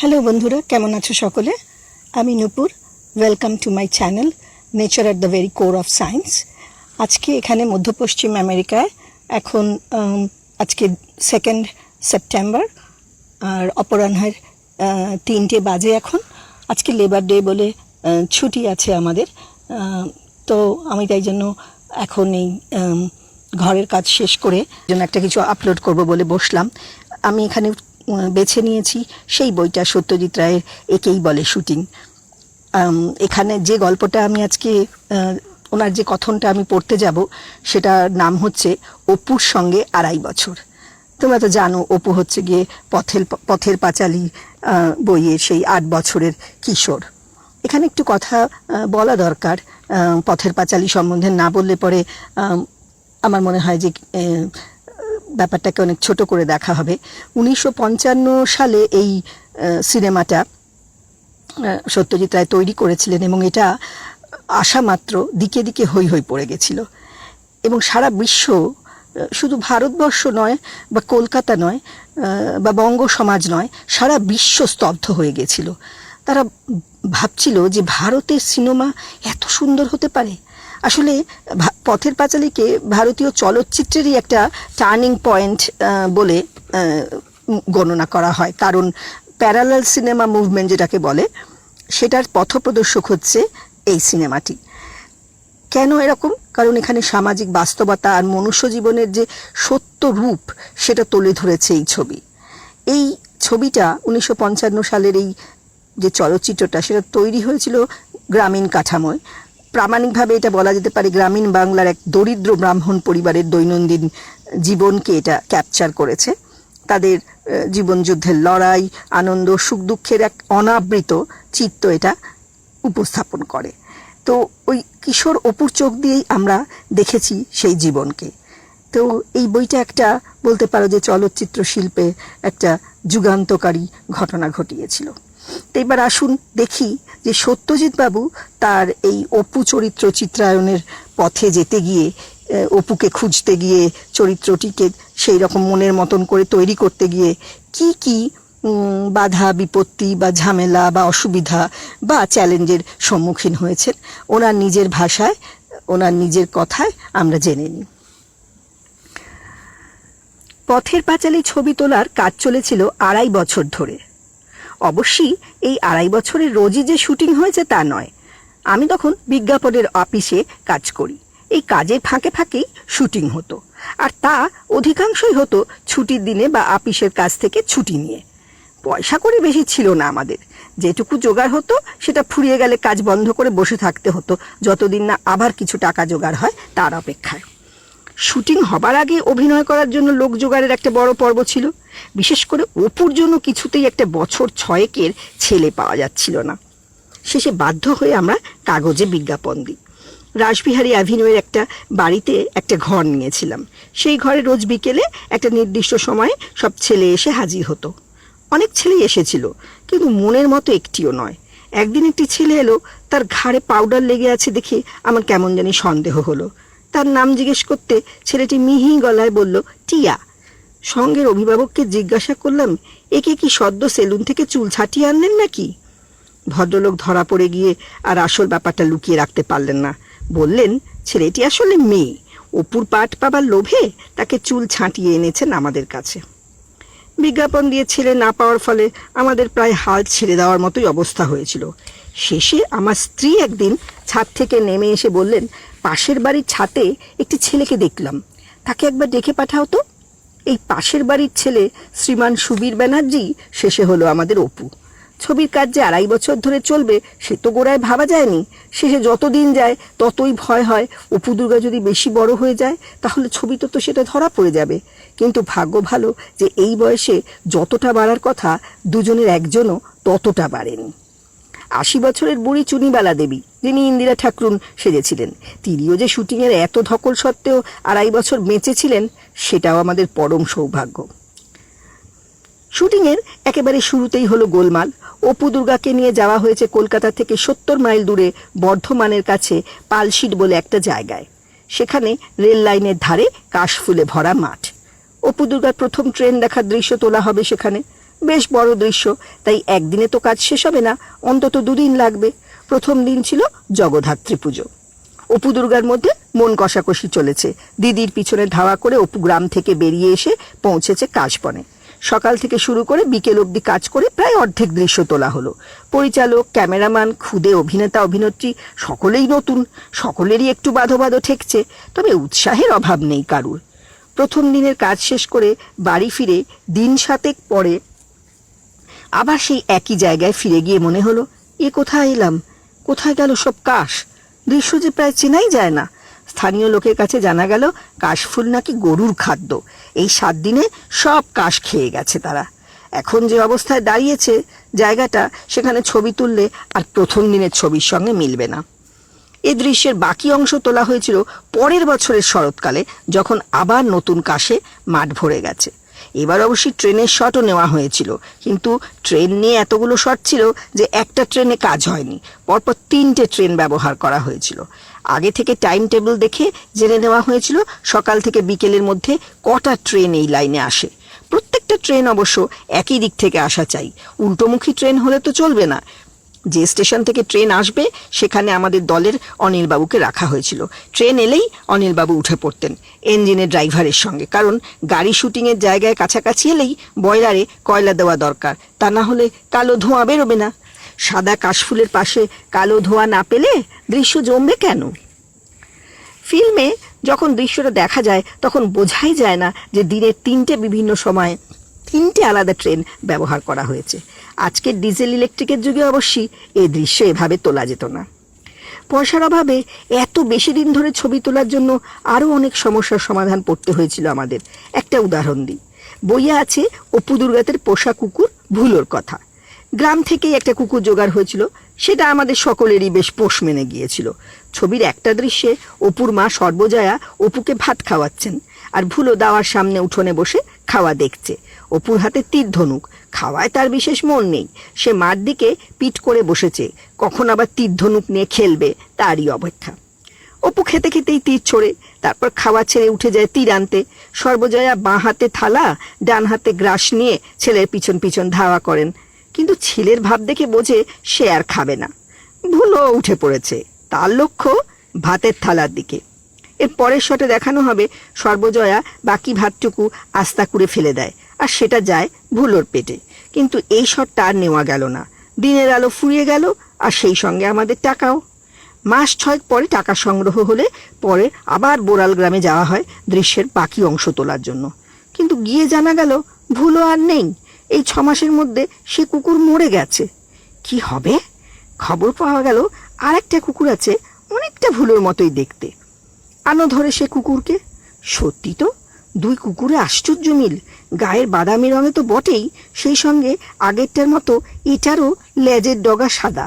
Hello বন্ধুরা, কেমন আছো সকলে? আমি Nupur. Welcome to my channel nature at the very core of science আজকে এখানে মধ্য পশ্চিম আমেরিকায়, এখন আজকে সেকেন্ড সেপ্টেম্বর আর অপরাহ্নের তিনটে বাজে এখন। আজকে লেবার ডে বলে ছুটি আছে আমাদের। তো আমি তাই জন্য এখন এই ঘরের কাজ শেষ করে, জন্য একটা কিছু আপলোড করব বলে বসলাম। আমি এখানে বেছে নিয়েছি, সেই বইটা সত্যজিৎ রায়ের একেই বলে শুটিং। এখানে যে গল্পটা আমি আজকে ওনার যে কথনটা আমি পড়তে যাব, সেটার নাম হচ্ছে অপুর সঙ্গে আড়াই বছর। তোমরা তো জানো, অপু হচ্ছে গিয়ে পথের পথের পাঁচালী বইয়ের সেই আট বছরের কিশোর। এখানে একটু কথা বলা দরকার। পথের পাঁচালী সম্বন্ধে না বললে পরে আমার মনে হয় যে ব্যাপারটাকে অনেক ছোট করে দেখা হবে। উনিশশো পঞ্চান্ন সালে এই সিনেমাটা সত্যজিৎ রায় তৈরি করেছিলেন এবং এটা আসা মাত্র দিকে দিকে হই হই পড়ে গেছিল। এবং সারা বিশ্ব শুধু ভারতবর্ষ নয় বা কলকাতা নয় বা বঙ্গ সমাজ নয়, সারা বিশ্ব স্তব্ধ হয়ে গেছিল। তারা ভাবছিল যে ভারতের সিনেমা এত সুন্দর হতে পারে আসলে পথের পাঁচালীকে ভারতীয় চলচ্চিত্রেরই একটা টার্নিং পয়েন্ট বলে গণনা করা হয়। কারণ প্যারালাল সিনেমা মুভমেন্ট যেটাকে বলে, সেটার পথপ্রদর্শক হচ্ছে এই সিনেমাটি কেন এরকম? কারণ এখানে সামাজিক বাস্তবতা আর মনুষ্য জীবনের যে সত্য রূপ, সেটা তুলে ধরেছে এই ছবি। এই ছবিটা উনিশশো পঞ্চান্ন সালের এই যে চলচ্চিত্রটা, সেটা তৈরি হয়েছিল গ্রামীণ কাঠামোয়। প্রামাণিকভাবে এটা বলা যেতে পারে গ্রামীণ বাংলার এক দরিদ্র ব্রাহ্মণ পরিবারের দৈনন্দিন জীবনকে এটা ক্যাপচার করেছে। তাদের জীবনযুদ্ধের লড়াই, আনন্দ, সুখ দুঃখের এক অনাবৃত চিত্ত এটা উপস্থাপন করে। তো ওই কিশোর অপুর চোখ দিয়েই আমরা দেখেছি সেই জীবনকে। তো এই বইটা একটা বলতে পারো যে চলচ্চিত্র শিল্পে একটা যুগান্তকারী ঘটনা ঘটিয়েছিল। তো এবার আসুন দেখি যে সত্যজিৎ বাবু তার এই অপু চরিত্র চিত্রায়নের পথে যেতে গিয়ে অপুকে খুঁজতে গিয়ে, চরিত্রটিকে সেই রকম মনের মতন করে তৈরি করতে গিয়ে কি কি বাধা, বিপত্তি বা ঝামেলা বা অসুবিধা বা চ্যালেঞ্জের সম্মুখীন হয়েছেন, ওনার নিজের ভাষায়, ওনার নিজের কথায় আমরা জেনে নিই। পথের পাঁচালী ছবি তোলার কাজ চলেছিল আড়াই বছর ধরে। অবশ্যই এই আড়াই বছরের রোজই যে শুটিং হয়েছে তা নয়। আমি তখন বিজ্ঞাপনের অফিসে কাজ করি। এই কাজের ফাঁকে ফাঁকেই শুটিং হতো। আর তা অধিকাংশই হতো ছুটির দিনে বা অফিসের কাজ থেকে ছুটি নিয়ে। পয়সা করে বেশি ছিল না আমাদের। যেটুকু জোগাড় হতো, সেটা ফুরিয়ে গেলে কাজ বন্ধ করে বসে থাকতে হতো। যতদিন না আবার কিছু টাকা জোগাড় হয়, তার অপেক্ষায়। শুটিং হবার আগে অভিনয় করার জন্য লোক জোগাড়ের একটা বড় পর্ব ছিল। বিশেষ করে অপুর জন্য কিছুতেই একটা বছর ছয়েকের ছেলে পাওয়া যাচ্ছিল না। শেষে বাধ্য হয়ে আমরা কাগজে বিজ্ঞাপন দিই। রাসবিহারী অ্যাভিনিউয়ের একটা বাড়িতে একটা ঘর নিয়েছিলাম। সেই ঘরে রোজ বিকেলে একটা নির্দিষ্ট সময়ে সব ছেলে এসে হাজির হতো। অনেক ছেলেই এসেছিল, কিন্তু মনের মতো একটিও নয়। একদিন একটি ছেলে এলো, তার ঘাড়ে পাউডার লেগে আছে দেখে আমার কেমন জানি সন্দেহ হলো। তার নাম জিজ্ঞেস করতে ছেলেটি মিহি গলায় বলল, টিয়া। সঙ্গের অভিভাবককে জিজ্ঞাসা করলাম, একে কি সদ্য সেলুন থেকে চুল ছাটিয়ে আনলেন নাকি? ভদ্রলোক ধরা পড়ে গিয়ে আর আসল ব্যাপারটা লুকিয়ে রাখতে পারলেন না। বললেন, ছেলেটি আসলে মেয়ে। অপুর পাট পাবার লোভে তাকে চুল ছাঁটিয়ে এনেছেন আমাদের কাছে। বিজ্ঞাপন দিয়ে ছেলে না পাওয়ার ফলে আমাদের প্রায় হাল ছেড়ে দেওয়ার মতোই অবস্থা হয়েছিল। শেষে আমার স্ত্রী একদিন ছাদ থেকে নেমে এসে বললেন পাশের বাড়ির ছাতে একটি ছেলেকে দেখলাম। তাকে একবার ডেকে পাঠাও তো। এই পাশের বাড়ির ছেলে শ্রীমান সুবীর ব্যানার্জি, শেষে হলো আমাদের অপু। ছবির কাজ যে আড়াই বছর ধরে চলবে, সে তো গোড়ায় ভাবা যায়নি। শেষে যত দিন যায়, ততই ভয় হয়। অপু দুর্গা যদি বেশি বড় হয়ে যায়, তাহলে ছবিতে তো সেটা ধরা পড়ে যাবে। কিন্তু ভাগ্য ভালো যে এই বয়সে যতটা বাড়ার কথা, দুজনের একজনও ততটা বাড়েনি। আশি বছরের বুড়ি চুনিবালা দেবী যিনি ইন্দিরা ঠাকরুন সেজেছিলেন। তিনিও যে শুটিংয়ের এত ধকল সত্ত্বেও আড়াই বছর বেঁচে ছিলেন সেটাও আমাদের পরম সৌভাগ্য। শুটিংয়ের একেবারে শুরুতেই হলো গোলমাল। অপু দুর্গাকে নিয়ে যাওয়া হয়েছে কলকাতা থেকে সত্তর মাইল দূরে বর্ধমানের কাছে পালশিট বলে একটা জায়গায়। সেখানে রেল লাইনের ধারে কাশফুলে ভরা মাঠ। অপু দুর্গার প্রথম ট্রেন দেখার দৃশ্য তোলা হবে সেখানে। বেশ বড় দৃশ্য, তাই একদিনে তো কাজ শেষ হবে না, অন্তত দুদিন লাগবে। প্রথম দিন ছিল জগদ্ধাত্রী পুজো। অপু দুর্গার মধ্যে মন কষাকষি চলেছে। দিদির পিছনে ধাওয়া করে অপু গ্রাম থেকে বেরিয়ে এসে পৌঁছেছে কাশবনে। সকাল থেকে শুরু করে বিকেল অবধি কাজ করে প্রায় অর্ধেক দৃশ্য তোলা হলো। পরিচালক, ক্যামেরাম্যান খুদে অভিনেতা, অভিনেত্রী সকলেই নতুন, সকলেরই একটু বাধো বাধো ঠেকছে, তবে উৎসাহের অভাব নেই কারুর। প্রথম দিনের কাজ শেষ করে বাড়ি ফিরে দিন সাতেক পরে আবার সেই একই জায়গায় ফিরে গিয়ে মনে হলো, এ কোথায় এলাম? কোথায় গেল সব কাশ? দৃশ্য যে প্রায় চেনাই যায় না। স্থানীয় লোকের কাছে জানা গেল, কাশফুল নাকি গরুর খাদ্য। এই সাত দিনে সব কাশ খেয়ে গেছে তারা। এখন যে অবস্থায় দাঁড়িয়েছে জায়গাটা, সেখানে ছবি তুললে আর প্রথম দিনের ছবির সঙ্গে মিলবে না। এ দৃশ্যের বাকি অংশ তোলা হয়েছিল পরের বছরের শরৎকালে, যখন আবার নতুন কাশে মাঠ ভরে গেছে। এবার অবশ্যই ট্রেনের শটও নেওয়া হয়েছিল। কিন্তু ট্রেন নিয়ে এতগুলো শট ছিল যে একটা ট্রেনে কাজ হয়নি। পরপর তিনটে ট্রেন ব্যবহার করা হয়েছিল। আগে থেকে টাইম টেবিল দেখে জেনে নেওয়া হয়েছিল, সকাল থেকে বিকেলের মধ্যে কটা ট্রেন এই লাইনে আসে। প্রত্যেকটা ট্রেন অবশ্য একই দিক থেকে আসা চাই। উল্টোমুখী ট্রেন হলে তো চলবে না। যে স্টেশন থেকে ট্রেন আসবে, সেখানে আমাদের দলের অনিলবাবুকে রাখা হয়েছিল। ট্রেন এলেই অনিলবাবু উঠে পড়তেন ইঞ্জিনের ড্রাইভারের সঙ্গে। কারণ গাড়ি শুটিংয়ের জায়গায় কাছাকাছি এলেই বয়লারে কয়লা দেওয়া দরকার। তা না হলে কালো ধোঁয়া বেরোবে না। সাদা কাশফুলের পাশে কালো ধোঁয়া না পেলে দৃশ্য জমবে কেন? ফিল্মে যখন দৃশ্যটা দেখা যায়, তখন বোঝাই যায় না যে দিনের তিনটে বিভিন্ন সময়ে তিনটে আলাদা ট্রেন ব্যবহার করা হয়েছে। আজকের ডিজেল ইলেকট্রিকের যুগে অবশ্যই এই দৃশ্য এভাবে তোলা যেত না। পয়সার অভাবে এত বেশি দিন ধরে ছবি তোলার জন্য আরও অনেক সমস্যার সমাধান পড়তে হয়েছিল আমাদের। একটা উদাহরণ দিই। বইয়ে আছে অপু দুর্গাতের পোষা কুকুর ভুলোর কথা। গ্রাম থেকেই একটা কুকুর জোগাড় হয়েছিল, সেটা আমাদের সকলেরই বেশ পোষ মেনে গিয়েছিল। ছবির একটা দৃশ্যে অপুর মা সর্বজয়া অপুকে ভাত খাওয়াচ্ছেন, আর ভুলো দাওয়ার সামনে উঠোনে বসে খাওয়া দেখছে। অপুর হাতে তীর ধনুক খাওয়ায় তার বিশেষ মন নেই। সে মার দিকে পিট করে বসেছে। কখন আবার তীর ধনুক নিয়ে খেলবে তারই অপেক্ষা। অপু খেতে খেতেই তীর ছোড়ে। তারপর খাওয়া ছেড়ে উঠে যায় তীর আনতে। সর্বজয়া বাঁ হাতে থালা, ডান হাতে গ্রাস নিয়ে ছেলের পিছন পিছন ধাওয়া করেন। কিন্তু ছেলের ভাব দেখে বোঝে সে আর খাবে না। ভুলো উঠে পড়েছে। তার লক্ষ্য ভাতের থালার দিকে। এর পরের শটে দেখানো হবে সর্বজয়া বাকি ভাতটুকু আস্তা করে ফেলে দেয়। আর সেটা যায় ভুলোর পেটে। কিন্তু এই শটটা আর নেওয়া গেল না। দিনের আলো ফুরিয়ে গেল, আর সেই সঙ্গে আমাদের টাকাও। মাস ছয়েক পরে টাকা সংগ্রহ হলে পরে আবার বোরাল গ্রামে যাওয়া হয় দৃশ্যের বাকি অংশ তোলার জন্য। কিন্তু গিয়ে জানা গেল ভুলো আর নেই। এই ছ মাসের মধ্যে সে কুকুর মরে গেছে। কি হবে? খবর পাওয়া গেল, আরেকটা কুকুর আছে অনেকটা ভুলোর মতোই দেখতে। আনো ধরে সে কুকুরকে। সত্যি তো? দুই কুকুরে আশ্চর্য মিল। গায়ের বাদামি রঙে তো বটেই, সেই সঙ্গে আগেরটার মতো এটারও লেজের ডগা সাদা।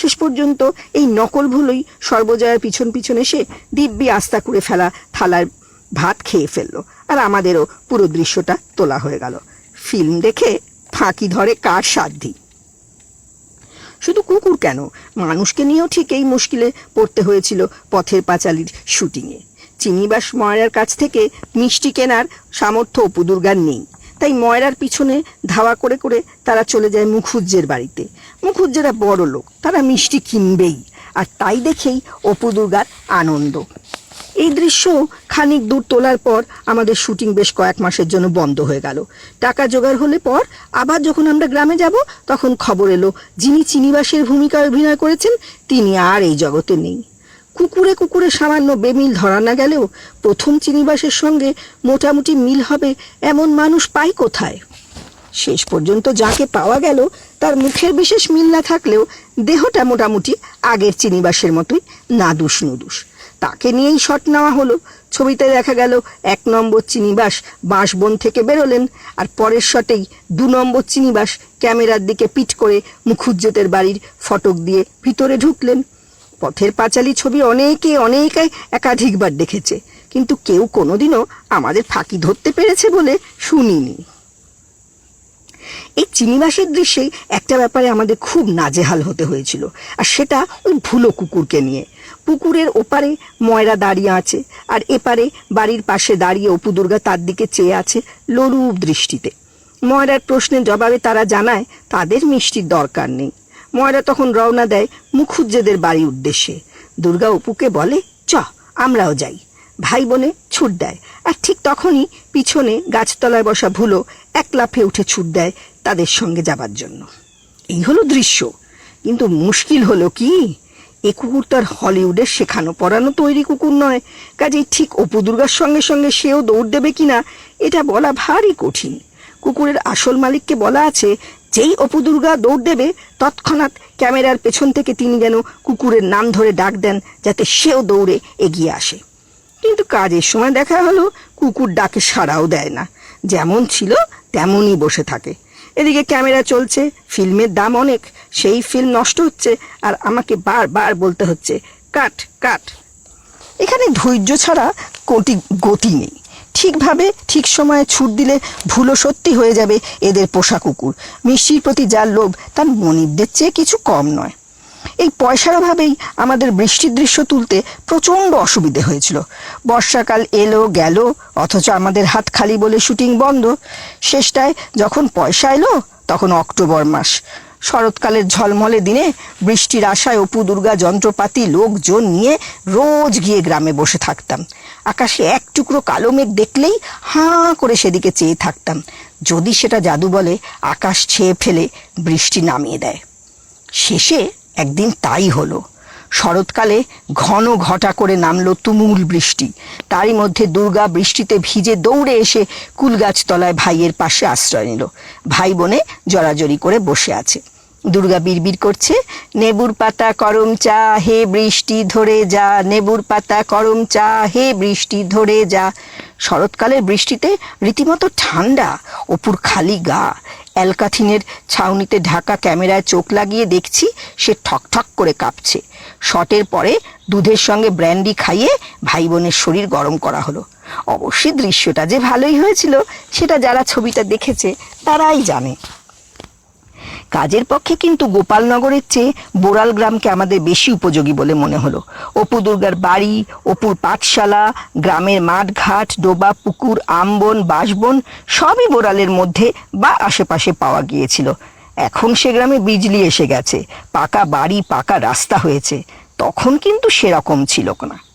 শেষ পর্যন্ত এই নকল ভুলই সর্বজয়ার পিছন পিছন এসে দিব্যি আস্তা করে ফেলা থালার ভাত খেয়ে ফেলল। আর আমাদেরও পুরো দৃশ্যটা তোলা হয়ে গেল। ফিল্ম দেখে ফাঁকি ধরে কার সাধ্যি শুধু কুকুর কেন? মানুষকে নিয়েও ঠিক এই মুশকিলে পড়তে হয়েছিল পথের পাঁচালির শুটিংয়ে। চিনিবাস ময়রার কাছ থেকে মিষ্টি কেনার সামর্থ্য অপু দুর্গার নেই। তাই ময়রার পিছনে ধাওয়া করে করে তারা চলে যায় মুখুজ্জের বাড়িতে। মুখুজ্জেরা বড় লোক, তারা মিষ্টি কিনবেই। আর তাই দেখেই অপু দুর্গার আনন্দ। এই দৃশ্য খানিক দূর তোলার পর আমাদের শুটিং বেশ কয়েক মাসের জন্য বন্ধ হয়ে গেল। টাকা জোগাড় হলে পর আবার যখন আমরা গ্রামে যাব, তখন খবর এলো, যিনি চিনিবাসের ভূমিকা অভিনয় করেছেন, তিনি আর এই জগতে নেই। কুকুরে কুকুরে সামান্য বেমিল ধরা না গেলেও প্রথম চিনিবাসের সঙ্গে মোটামুটি মিল হবে এমন মানুষ পাই কোথায়? শেষ পর্যন্ত যাকে পাওয়া গেল, তার মুখের বিশেষ মিল না থাকলেও দেহটা মোটামুটি আগের চিনিবাসের মতোই নাদুস নুদুস। তাকে নিয়েই শট নেওয়া হলো। ছবিতে দেখা গেল, এক নম্বর চিনিবাস বাঁশবন থেকে বেরোলেন আর পরের শটেই দু নম্বর চিনিবাস ক্যামেরার দিকে পিট করে মুখুজ্জেতের বাড়ির ফটক দিয়ে ভিতরে ঢুকলেন। পথের পাঁচালী ছবি অনেকে অনেকে একাধিকবার দেখেছে, কিন্তু কেউ কোনোদিনও আমাদের ফাঁকি ধরতে পেরেছে বলে শুনিনি। এই চিনিবাসের দৃশ্যেই একটা ব্যাপারে আমাদের খুব নাজেহাল হতে হয়েছিল, আর সেটা ওই ভুলো কুকুরকে নিয়ে। পুকুরের ওপারে ময়রা দাঁড়িয়ে আছে, আর এপারে বাড়ির পাশে দাঁড়িয়ে অপু দুর্গা তার দিকে চেয়ে আছে লোলুপ দৃষ্টিতে। ময়রার প্রশ্নের জবাবে তারা জানায়, তাদের মিষ্টির দরকার নেই। ময়রা তখন রওনা দেয় মুখুজ্জেদের বাড়ির উদ্দেশ্যে। দুর্গা অপুকে বলে, চ, আমরাও যাই। ভাই বোনে ছুট দেয়। আর ঠিক তখনই পিছনে গাছতলায় বসা ভুলো এক লাফে উঠে ছুট দেয় তাদের সঙ্গে যাবার জন্য। এই হলো দৃশ্য। কিন্তু মুশকিল হলো কি? এ কুকুর তার হলিউডের শেখানো পড়ানো তৈরি কুকুর নয়। কাজেই ঠিক অপু দুর্গার সঙ্গে সঙ্গে সেও দৌড় দেবে কিনা, এটা বলা ভারী কঠিন। কুকুরের আসল মালিককে বলা আছে যেই অপু দুর্গা দৌড় দেবে, তৎক্ষণাৎ ক্যামেরার পেছন থেকে তিনি যেন কুকুরের নাম ধরে ডাক দেন, যাতে সেও দৌড়ে এগিয়ে আসে। কিন্তু কাজের সময় দেখা হলো, কুকুর ডাকে সাড়াও দেয় না। যেমন ছিল, তেমনই বসে থাকে। এদিকে ক্যামেরা চলছে, ফিল্মের দাম অনেক, সেই ফিল্ম নষ্ট হচ্ছে, আর আমাকে বারবার বলতে হচ্ছে, কাট কাট। এখানে ধৈর্য ছাড়া কোটি গতি নেই। ঠিকভাবে ঠিক সময়ে ছুট দিলে ভুলো সত্যি হয়ে যাবে এদের পোষা কুকুর। মিষ্টির প্রতি যার লোভ, তার মনিবদের চেয়ে কিছু কম নয়। এই পয়সার অভাবেই আমাদের বৃষ্টির দৃশ্য তুলতে প্রচণ্ড অসুবিধে হয়েছিল। বর্ষাকাল এলো, গেল, অথচ আমাদের হাত খালি বলে শুটিং বন্ধ। শেষটায় যখন পয়সা এলো, তখন অক্টোবর মাস। শরৎকালের ঝলমলে দিনে বৃষ্টির আশায় অপু দুর্গা যন্ত্রপাতি, লোকজন নিয়ে রোজ গিয়ে গ্রামে বসে থাকতাম। আকাশে এক টুকরো কালো মেঘ দেখলেই হাঁ করে সেদিকে চেয়ে থাকতাম। যদি সেটা জাদু বলে, আকাশ ছেয়ে ফেলে বৃষ্টি নামিয়ে দেয়। শেষে একদিন তাই হলো। শরৎকালে ঘন ঘটা করে নামলো তুমুল বৃষ্টি। তারই মধ্যে দুর্গা বৃষ্টিতে ভিজে দৌড়ে এসে কুলগাছ তলায় ভাইয়ের পাশে আশ্রয় নিল। ভাই বোনে জড়াজড়ি করে বসে আছে। দুর্গা বিড়বিড় করছে। নেবুর পাতা করম চা, হে বৃষ্টি ধরে যা। নেবুর পাতা করম চা, হে বৃষ্টি ধরে যা। শরৎকালের বৃষ্টিতে রীতিমতো ঠান্ডা, অপুর খালি গা। অ্যালকাথিনের ছাউনিতে ঢাকা ক্যামেরায় চোখ লাগিয়ে দেখছি সে ঠকঠক করে কাঁপছে। শটের পরে দুধের সঙ্গে ব্র্যান্ডি খাইয়ে ভাই বোনের শরীর গরম করা হলো। অবশ্যই দৃশ্যটা যে ভালোই হয়েছিল, সেটা যারা ছবিটা দেখেছে, তারাই জানে। কাজের পক্ষে কিন্তু গোপালনগরের চেয়ে বোরাল গ্রামকে আমাদের বেশি উপযোগী বলে মনে হলো। অপু দুর্গার বাড়ি, অপুর পাঠশালা, গ্রামের মাঠঘাট, ডোবা, পুকুর, আমবন বাসবন সবই বোরালের মধ্যে বা আশেপাশে পাওয়া গিয়েছিল। এখন সে গ্রামে বিজলি এসে গেছে, পাকা বাড়ি, পাকা রাস্তা হয়েছে। তখন কিন্তু সেরকম ছিল না।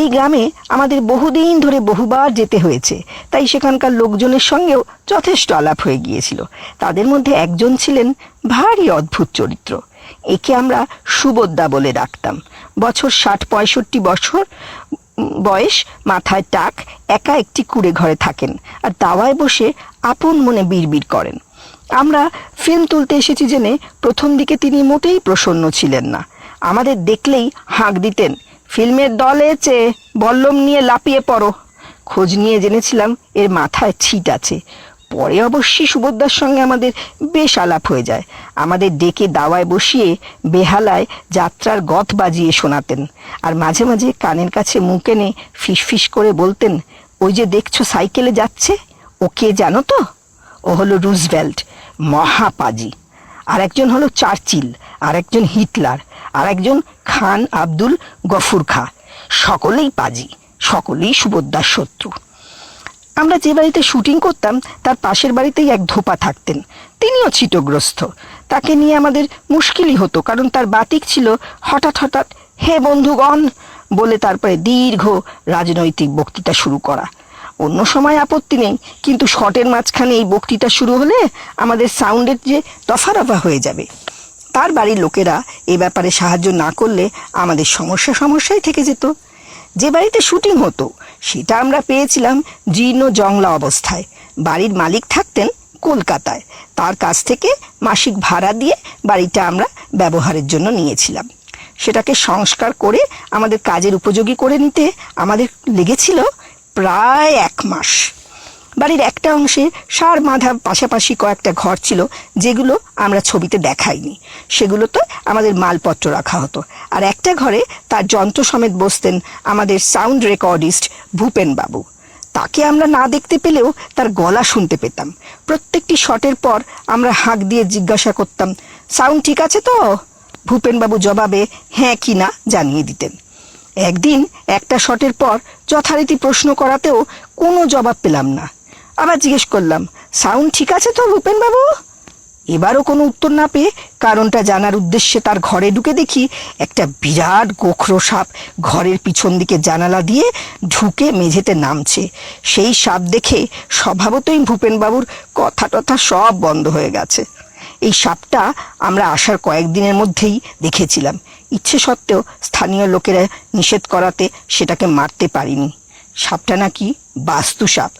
এই গ্রামে আমাদের বহুদিন ধরে বহুবার যেতে হয়েছে। তাই সেখানকার লোকজনের সঙ্গেও যথেষ্ট আলাপ হয়ে গিয়েছিল। তাদের মধ্যে একজন ছিলেন ভারী অদ্ভুত চরিত্র। একে আমরা সুবোদ্দা বলে ডাকতাম। বছর ষাট পঁয়ষট্টি বছর বয়স, মাথায় টাক, একা একটি কুড়ে ঘরে থাকেন আর দাওয়ায় বসে আপন মনে বিড়বিড় করেন। আমরা ফিল্ম তুলতে এসেছি জেনে প্রথম দিকে তিনি মোটেই প্রসন্ন ছিলেন না। আমাদের দেখলেই হাঁক দিতেন ফিল্মের দল এসে বল্লম নিয়ে লাপিয়ে পড়ো। খোঁজ নিয়ে জেনেছিলাম এর মাথায় ছিট আছে। পরে অবশ্যই সুভদ্রার সঙ্গে আমাদের বেশ আলাপ হয়ে যায়। আমাদের ডেকে দাওয়ায় বসিয়ে বেহালায় যাত্রার গথ বাজিয়ে শোনাতেন। আর মাঝে মাঝে কানের কাছে মুখ এনে ফিসফিস করে বলতেন, ওই যে দেখছ সাইকেলে যাচ্ছে? ও কে জানো তো? ও হলো রুজভেল্ট, মহাপাজি। আর একজন হলো চার্চিল আর একজন হিটলার আর একজন খান আব্দুল গফুর খা। সকলেই পাজি, সকলেই সুভদ্রার শত্রু। আমরা যে বাড়িতে শুটিং করতাম, তার পাশের বাড়িতেই এক ধোপা থাকতেন। তিনিও ছিটগ্রস্ত। তাকে নিয়ে আমাদের মুশকিলই হতো, কারণ তার বাতিক ছিল হঠাৎ হঠাৎ, হে বন্ধুগণ! বলে তারপরে দীর্ঘ রাজনৈতিক বক্তৃতা শুরু করা। অন্য সময় আপত্তি নেই। কিন্তু শটের মাঝখানে এই বক্তৃতা শুরু হলে আমাদের সাউন্ডের যে দফারফা হয়ে যাবে। তার বাড়ির লোকেরা এ ব্যাপারে সাহায্য না করলে আমাদের সমস্যা সমস্যাই থেকে যেত। যে বাড়িতে শুটিং হতো, সেটা আমরা পেয়েছিলাম জীর্ণ জংলা অবস্থায়। বাড়ির মালিক থাকতেন কলকাতায়। তার কাছ থেকে মাসিক ভাড়া দিয়ে বাড়িটা আমরা ব্যবহারের জন্য নিয়েছিলাম। সেটাকে সংস্কার করে আমাদের কাজের উপযোগী করে নিতে আমাদের লেগেছিল প্রায় এক মাস। বাড়ির একটা অংশে সার মাধা পাশাপাশি কয়েকটা ঘর ছিল, যেগুলো আমরা ছবিতে দেখাইনি। সেগুলো তো আমাদের মালপত্র রাখা হতো। আর একটা ঘরে তার যন্ত্র সমেত বসতেন আমাদের সাউন্ড রেকর্ডিস্ট ভূপেন বাবু। তাকে আমরা না দেখতে পেলেও তার গলা শুনতে পেতাম। প্রত্যেকটি শটের পর আমরা হাঁক দিয়ে জিজ্ঞাসা করতাম, সাউন্ড ঠিক আছে তো? ভূপেনবাবু জবাবে হ্যাঁ কি না? জানিয়ে দিতেন। একদিন, একটা শটের পর যথারীতি প্রশ্ন করাতেও কোনো জবাব পেলাম না। আবার জিজ্ঞেস করলাম, সাউন্ড ঠিক আছে তো ভূপেনবাবু? এবারও কোনো উত্তর না পেয়ে কারণটা জানার উদ্দেশ্যে তার ঘরে ঢুকে দেখি একটা বিরাট গোখরো সাপ ঘরের পিছন দিকে জানালা দিয়ে ঢুকে মেঝেতে নামছে। সেই সাপ দেখে স্বভাবতই ভূপেনবাবুর কথা টথা সব বন্ধ হয়ে গেছে। এই সাপটা আমরা আসার কয়েকদিনের মধ্যেই দেখেছিলাম। ইচ্ছে সত্ত্বেও স্থানীয় লোকেরা নিষেধ করাতে সেটাকে মারতে পারিনি। সাপটা নাকি বাস্তু সাপ